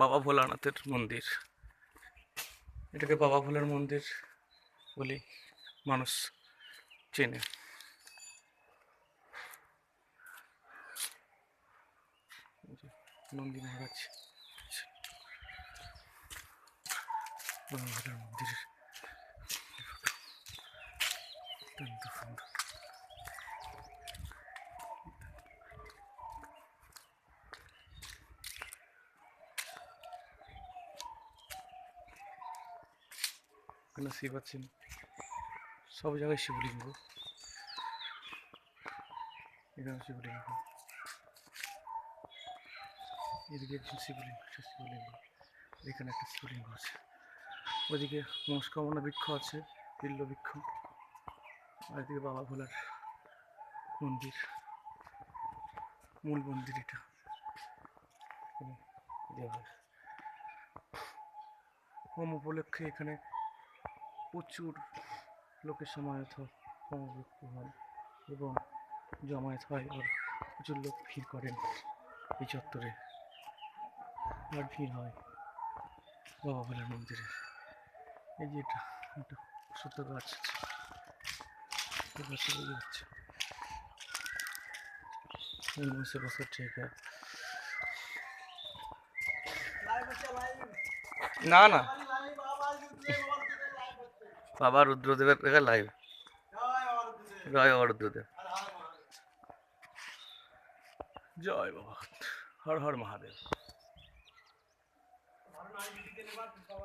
বাবা ভোলানাথের মন্দির। এটাকে বাবা ভোলার মন্দির বলি মানুষ চেনে। নন্দী মহারাজ বাবা ভোলার মন্দিরের এখানে শিব আছেন সব জায়গায় শিবলিঙ্গ। এখানে শিবলিঙ্গ। এদিকে একজন শিবলিঙ্গ শিবলিঙ্গ। এখানে একটা শিবলিঙ্গ আছে। ওদিকে মনস্কামনা বৃক্ষ আছে, বিল্ল বৃক্ষ। আর এদিকে বাবা ভোলার মন্দির। মূল মন্দির এটা। দেওয়া হয় হোম উপলক্ষে এখানে প্রচুর লোকের সমায়ত হয় হন এবং জমায়েত হয় আর প্রচুর লোক ভিড় করেন এই চত্বরে। আর ভিড় হয় বাবা ভোলার মন্দিরে। এই যে এটা, একটা ছোট গাছ আছে। বসার জায়গা না না। বাবা রুদ্রদেবের লাইভ জয় বাবা রুদ্রদেব। জয় বাবা। হর হর মহাদেব।